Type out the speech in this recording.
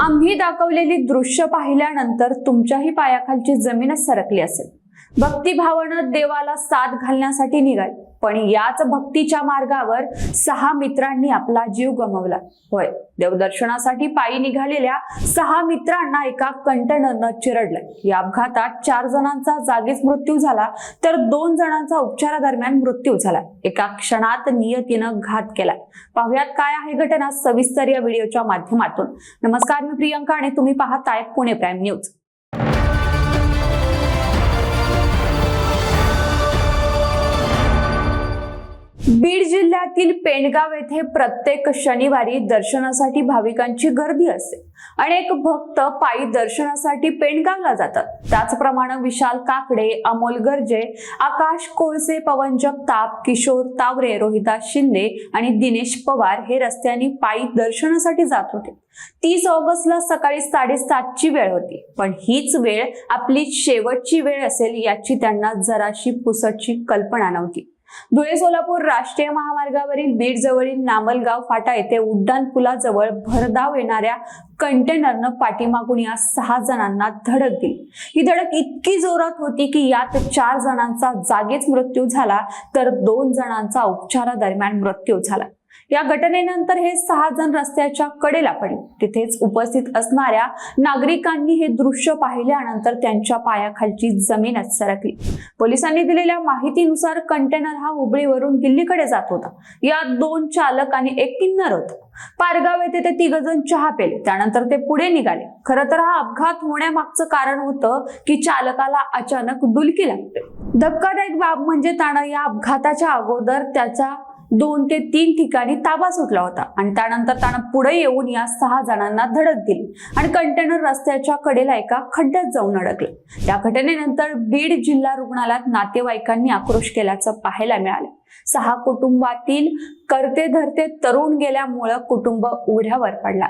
आम्ही दाखवलेली दृश्य पाहिल्यानंतर तुमच्याही पायाखालची जमीनच सरकली असेल. भक्तिभावानं देवाला साथ घालण्यासाठी निघाल. पण याच भक्तीच्या मार्गावर सहा मित्रांनी आपला जीव गमावला. होय देवदर्शनासाठी पायी निघालेल्या सहा मित्रांना एका कंटेनरनं चिरडलंय या अपघातात चार जणांचा जागीच मृत्यू झाला तर दोन जणांचा उपचारादरम्यान मृत्यू झाला. एका क्षणात नियतीनं घात केलाय पाहुयात काय आहे घटना सविस्तर या व्हिडिओच्या माध्यमातून. नमस्कार मी प्रियंका आणि तुम्ही पाहताय पुणे प्राईम न्यूज. बीड जिल्ह्यातील पेंडगाव येथे प्रत्येक शनिवारी दर्शनासाठी भाविकांची गर्दी असते. अनेक भक्त पायी दर्शनासाठी पेंडगावला जातात. त्याचप्रमाणे विशाल काकडे अमोल गर्जे आकाश कोळसे पवन जगताप किशोर तावरे रोहिदास शिंदे आणि दिनेश पवार हे रस्त्याने पायी दर्शनासाठी जात होते. तीस ऑगस्टला सकाळी साडेसातची वेळ होती. पण हीच वेळ आपली शेवटची वेळ असेल याची त्यांना जराशी पुसटची कल्पना नव्हती. धुळे सोलापूर राष्ट्रीय महामार्गावरील बीड जवळील नामलगाव फाटा येथे उड्डाण पुलाजवळ भरधाव येणाऱ्या कंटेनरनं पाठीमागून या सहा जणांना धडक दिली. ही धडक इतकी जोरात होती की यात चार जणांचा जागीच मृत्यू झाला तर दोन जणांचा उपचारादरम्यान मृत्यू झाला. या घटनेनंतर हे सहा जण रस्त्याच्या कडेला पडले. तिथेच उपस्थित असणाऱ्या नागरिकांनी हे दृश्य पाहिल्यानंतर त्यांच्या पायाखालची जमीनच सरकली. पोलिसांनी दिलेल्या माहितीनुसार कंटेनर हा हुबळीवरून दिल्लीकडे जात होता. यात दोन चालक आणि एक किन्नर होता. पारगाव येथे ते तिघ जण चहा पेले. त्यानंतर ते पुढे निघाले. खरं तर हा अपघात होण्यामागचं कारण होतं की चालकाला अचानक डुलकी लागते. धक्कादायक बाब म्हणजे त्यानं या अपघाताच्या अगोदर त्याचा दोन ते तीन ठिकाणी ताबा सुटला होता. आणि त्यानंतर त्यानं पुढे येऊन या सहा जणांना धडक दिली. आणि कंटेनर रस्त्याच्या कडेला एका खड्ड्यात जाऊन अडकले. या घटनेनंतर बीड जिल्हा रुग्णालयात नातेवाईकांनी आक्रोश केल्याचं पाहायला मिळालं. सहा कुटुंबातील करते धरते तरुण गेल्यामुळं कुटुंब उघड्यावर पडला.